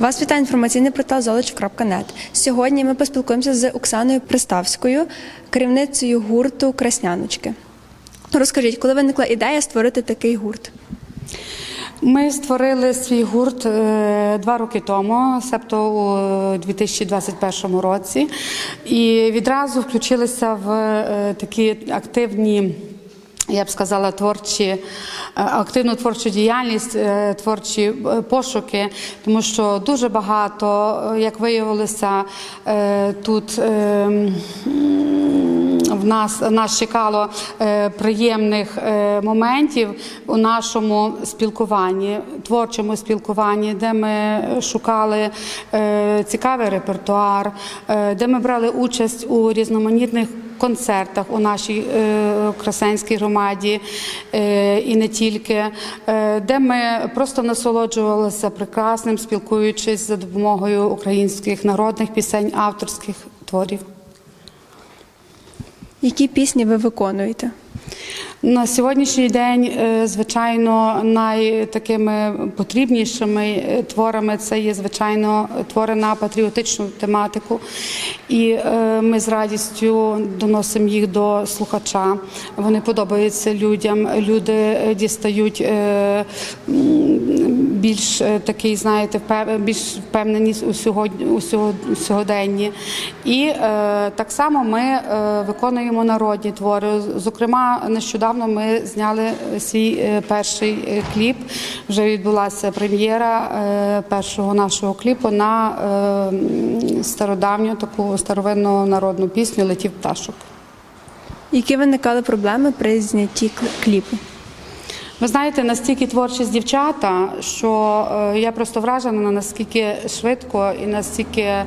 Вас вітає інформаційний портал золоч.нет. Сьогодні ми поспілкуємося з Оксаною Приставською, керівницею гурту Красняночки. Розкажіть, коли виникла ідея створити такий гурт? Ми створили свій гурт е, два роки тому, себто у 2021 році, і відразу включилися в е, такі активні. Я б сказала, творчі, е, активну творчу діяльність, е, творчі е, пошуки, тому що дуже багато, як виявилося, тут в нас нас чекало приємних моментів у нашому спілкуванні, творчому спілкуванні, де ми шукали цікавий репертуар, де ми брали участь у різноманітних концертах у нашій е, красенській громаді е, і не тільки, е, де ми просто насолоджувалися прекрасним, спілкуючись за допомогою українських народних пісень, авторських творів. Які пісні ви виконуєте? На сьогоднішній день, е, звичайно, найтакими потрібнішими е, творами це є звичайно твори на патріотичну тематику, і е, ми з радістю доносимо їх до слухача. Вони подобаються людям. Люди дістають більш е, такий, знаєте, більш впевненість у сьогодні у сього- у сьогоденні. І е, так само ми е, виконуємо народні твори. Зокрема, нещодавно ми зняли свій е, перший е, кліп. Вже відбулася прем'єра е, першого нашого кліпу на е, стародавню таку старовинну народну пісню Летів пташок. Які виникали проблеми при знятті кліпу? Ви знаєте, настільки творчість дівчата, що е, я просто вражена, наскільки швидко і настільки е,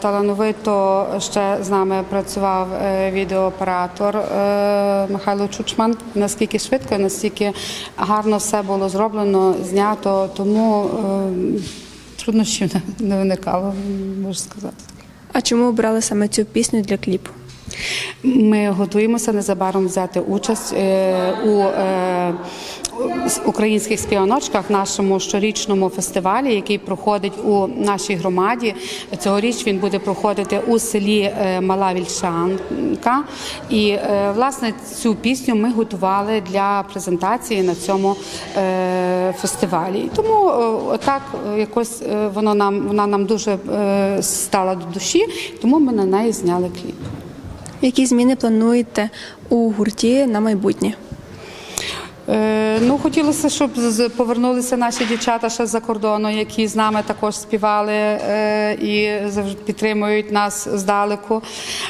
талановито ще з нами працював е, відеооператор е, Михайло Чучман. Наскільки швидко, і настільки гарно все було зроблено, знято, тому е, труднощів не виникало, можу сказати. А чому обрали саме цю пісню для кліпу? Ми готуємося незабаром взяти участь е, у е, українських співаночках, нашому щорічному фестивалі, який проходить у нашій громаді. Цьогоріч він буде проходити у селі е, Мала Вільшанка. І власне цю пісню ми готували для презентації на цьому фестивалі. Тому так якось воно нам вона нам дуже стала до душі, тому ми на неї зняли кліп. Які зміни плануєте у гурті на майбутнє? Е, Ну, хотілося, щоб повернулися наші дівчата ще з-за кордону, які з нами також співали е, і підтримують нас здалеку.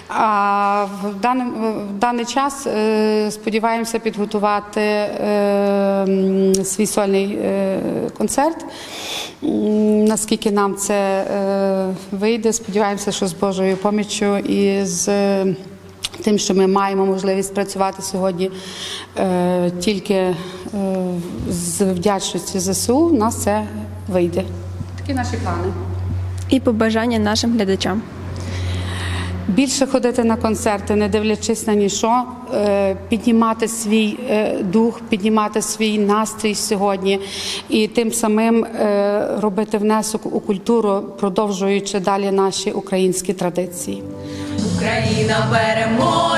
А в даний, в даний час е, сподіваємося підготувати свій сольний концерт. Наскільки нам це вийде, сподіваємося, що з Божою поміччю і з. Тим, що ми маємо можливість працювати сьогодні е, тільки е, з вдячності ЗСУ, у нас це вийде. Такі наші плани. І побажання нашим глядачам. Більше ходити на концерти, не дивлячись на ніщо, е, піднімати свій е, дух, піднімати свій настрій сьогодні і тим самим е, робити внесок у культуру, продовжуючи далі наші українські традиції. Україна переможе,